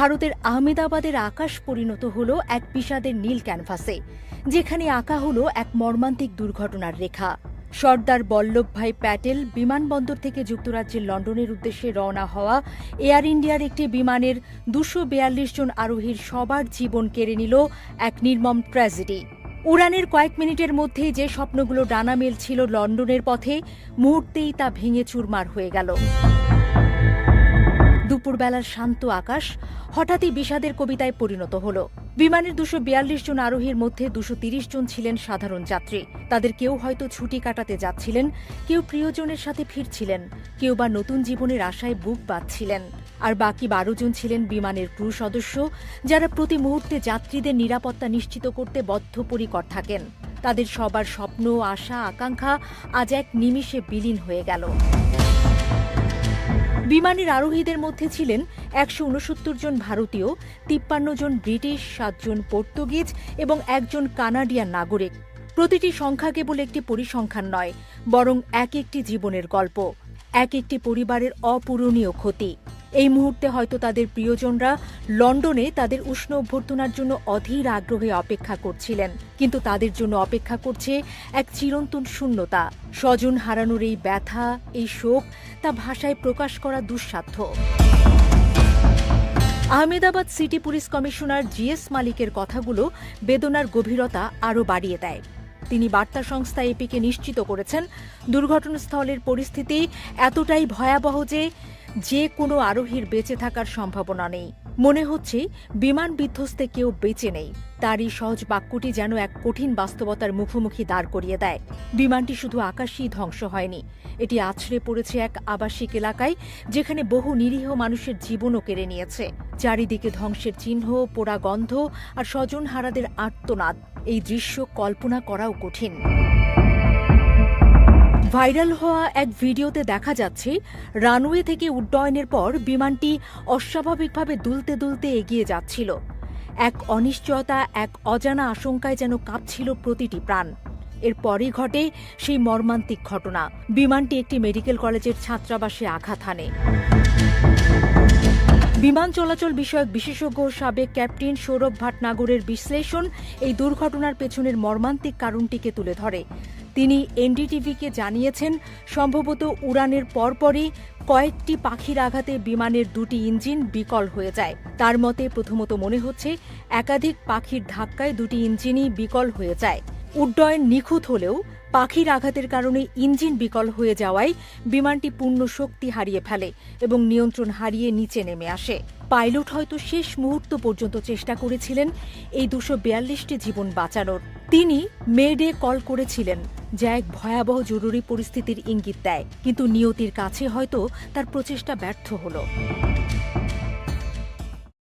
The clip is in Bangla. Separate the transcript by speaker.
Speaker 1: ভারতের আহমেদাবাদের আকাশ পরিণত হল এক বিষাদের নীল ক্যানভাসে, যেখানে আঁকা হলো এক মর্মান্তিক দুর্ঘটনার রেখা। সর্দার বল্লভভাই প্যাটেল বিমানবন্দর থেকে যুক্তরাজ্যের লন্ডনের উদ্দেশ্যে রওনা হওয়া এয়ার ইন্ডিয়ার একটি বিমানের দুশো জন আরোহীর সবার জীবন কেড়ে নিল এক নির্মম ট্র্যাজেডি। উড়ানের কয়েক মিনিটের মধ্যেই যে স্বপ্নগুলো ডানা মেলছিল লন্ডনের পথে, মুহূর্তেই তা ভেঙে চুরমার হয়ে গেল। দুপুরবেলার শান্ত আকাশ হঠাৎই বিষাদের কবিতায় পরিণত হল। বিমানের দুশো বিয়াল্লিশ জন আরোহীর মধ্যে দুশো তিরিশ জন ছিলেন সাধারণ যাত্রী। তাদের কেউ হয়তো ছুটি কাটাতে যাচ্ছিলেন, কেউ প্রিয়জনের সাথে ফিরছিলেন, কেউ বা নতুন জীবনের আশায় বুক বাঁধছিলেন। আর বাকি বারো জন ছিলেন বিমানের ক্রু সদস্য, যারা প্রতি মুহূর্তে যাত্রীদের নিরাপত্তা নিশ্চিত করতে বদ্ধপরিকর থাকেন। তাদের সবার স্বপ্ন, আশা, আকাঙ্ক্ষা আজ এক নিমিষে বিলীন হয়ে গেল। বিমানের আরোহীদের মধ্যে ছিলেন একশো উনসত্তর জন ভারতীয়, তিপ্পান্ন জন ব্রিটিশ সাতজন পর্তুগিজ এবং একজন কানাডিয়ান নাগরিক। প্রতিটি সংখ্যা কেবল একটি পরিসংখ্যান নয়, বরং এক একটি জীবনের গল্প, এক একটি পরিবারের অপূরণীয় ক্ষতি। এই মুহূর্তে হয়তো তাদের প্রিয়জনরা লন্ডনে তাদের উষ্ণ অভ্যর্থনার জন্য অধীর আগ্রহে অপেক্ষা করছিলেন। কিন্তু তাদের জন্য অপেক্ষা করছে এক চিরন্তন শূন্যতা। স্বজন হারানোর এই ব্যথা, এই শোক, তা ভাষায় প্রকাশ করা দুঃসাধ্য। Ahmedabad city police commissioner GS মালিকের কথাগুলো বেদনার গভীরতা আরও বাড়িয়ে দেয়। তিনি বার্তা সংস্থা এপিকে নিশ্চিত করেছেন, দুর্ঘটনাস্থলের পরিস্থিতি এতটাই ভয়াবহ যে যে কোনো আরোহীর বেঁচে থাকার সম্ভাবনা নেই। মনে হচ্ছে বিমান বিধ্বস্তে কেউ বেঁচে নেই। তারই সহজ বাক্যটি যেন এক কঠিন বাস্তবতার মুখোমুখি দাঁড় করিয়ে দেয়। বিমানটি শুধু আকাশেই ধ্বংস হয়নি। এটি আছড়ে পড়েছে এক আবাসিক এলাকায়, যেখানে বহু নিরীহ মানুষের জীবনও কেড়ে নিয়েছে। চারিদিকে ধ্বংসের চিহ্ন, পোড়া গন্ধ আর স্বজন হারাদের আর্তনাদ। এই দৃশ্য কল্পনা করাও কঠিন। ভাইরাল হওয়া এক ভিডিওতে দেখা যাচ্ছে, রানওয়ে থেকে উড্ডয়নের পর বিমানটি অস্বাভাবিকভাবে দুলতে দুলতে এগিয়ে যাচ্ছিল। এক অনিশ্চয়তা, এক অজানা আশঙ্কায় যেন কাঁপছিল প্রতিটি প্রাণ। এরপরই ঘটে সেই মর্মান্তিক ঘটনা। বিমানটি একটি মেডিকেল কলেজের ছাত্রাবাসে আঘাত হানে। বিমান চলাচল বিষয়ক বিশেষজ্ঞ সাবেক ক্যাপ্টেন সৌরভ ভাটনাগরের বিশ্লেষণ এই দুর্ঘটনার পেছনের মর্মান্তিক কারণটিকে তুলে ধরে। তিনি এনডিটিভিকে জানিয়েছেন, সম্ভবত উড়ানের পরপরই কয়েকটি পাখির আঘাতে বিমানের দুটি ইঞ্জিন বিকল হয়ে যায়। তার মতে প্রথমত মনে হচ্ছে, একাধিক পাখির ধাক্কায় দুটি ইঞ্জিনই বিকল হয়ে যায়। উড্ডয়ন নিখুঁত হলেও পাখির আঘাতের কারণে ইঞ্জিন বিকল হয়ে যাওয়ায় বিমানটি পূর্ণ শক্তি হারিয়ে ফেলে এবং নিয়ন্ত্রণ হারিয়ে নিচে নেমে আসে। পাইলট হয়তো শেষ মুহূর্ত পর্যন্ত চেষ্টা করেছিলেন এই দুশো বিয়াল্লিশটি জীবন বাঁচানোর। তিনি মেডে কল করেছিলেন, যা এক ভয়াবহ জরুরি পরিস্থিতির ইঙ্গিত দেয়। কিন্তু নিয়তির কাছে হয়তো তার প্রচেষ্টা ব্যর্থ হলো।